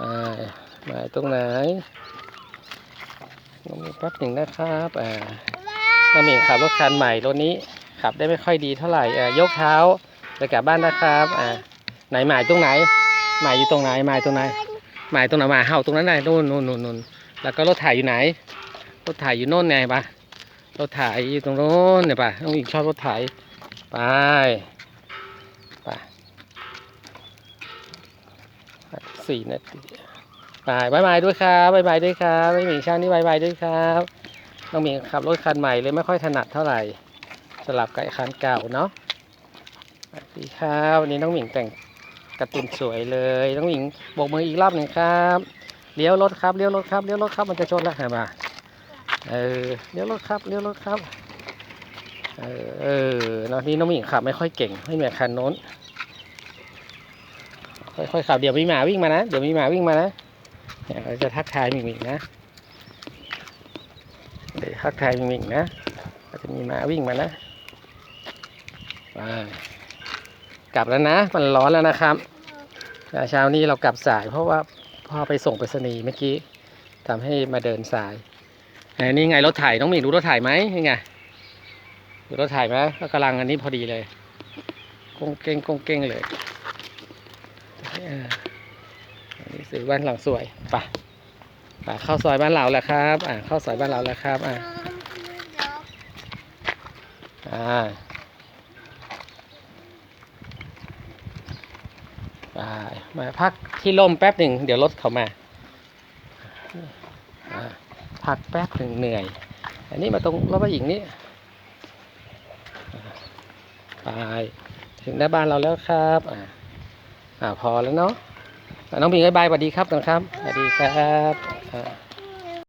อ่ามาตรงไหนน้องหมิงแป๊บหนึ่งนะครับอ่าน้องหมิงขับรถคันใหม่รถนี้ขับได้ไม่ค่อยดีเท่าไหร่อ่ายกเท้าไปกลับบ้านนะครับอ่าไหนหมายตรงไหน หมายอยู่ตรงไหนหมายตรงไหนหมายตรงไหนหมายเห่าตรงนั้นไหนนู่นนู่นนู่นนู่นแล้วก็รถถ่ายอยู่ไหน รถถ่ายอยู่โน่นไงปะรถถ่ายอยู่ตรงโน้นเนี่ยปะน้องหญิงชอบรถถ่ายไปไป สี่นาทีไปบายบายด้วยครับบายบายด้วยครับน้องหมิงช่างนี่บายบายด้วยครับน้องหมิงขับรถคันใหม่เลยไม่ค่อยถนัดเท่าไหร่สลับกับไอคันเก่าเนาะสวัสดีครับวันนี้น้องหมิงแต่งการ์ตูนสวยเลยน้องหมิงโบกมืออีกรอบหนึ่งครับเลี้ยวรถครับเลี้ยวรถครับเลี้ยวรถครับมันจะชนแล้วเห็นปะเออเลี้ยวรถครับเลี้ยวรถครับเออเออแล้วนี่น้องหมิงขับไม่ค่อยเก่งไม่เหมือนคันโน้น ค่อยๆขับเดี๋ยวมีหมาวิ่งมานะเดี๋ยวมีหมาวิ่งมานะเนี่ยเราจะทักทายมิงหมิงนะเดี๋ยวทักทายมิงหมิงนะจะมีหมาวิ่งมานะไปกลับแล้วนะ มันร้อนแล้วนะครับเช้านี้เรากลับสายเพราะว่าพ่อไปส่งไปรษณีย์เมื่อกี้ทำให้มาเดินสายนนี่ไงรถถ่ายน้องมิงดูรถถ่ายไหมนี่ไงดูรถถ่ายไหมก็กำลังอันนี้พอดีเลยกงเก้งกงเก้งเลย นนี้ซื้อบ้านหลังสวยไปะปะเข้าซอยบ้านเราแล้วครับ อ่าเข้าซอยบ้านเราแล้วครับ อ่าอ่าไปมาพักที่ร่มแป๊บหนึ่งเดี๋ยวรถเขามาอ่าพักแป๊บหนึ่งเหนื่อย อันนี้มาตรงรถผู้หญิงนี่ไปถึงหน้าบ้านเราแล้วครับ อ่าพอแล้วเนาะน้องพิงบายบายสวัสดีครับนะครับสวัสดีครับ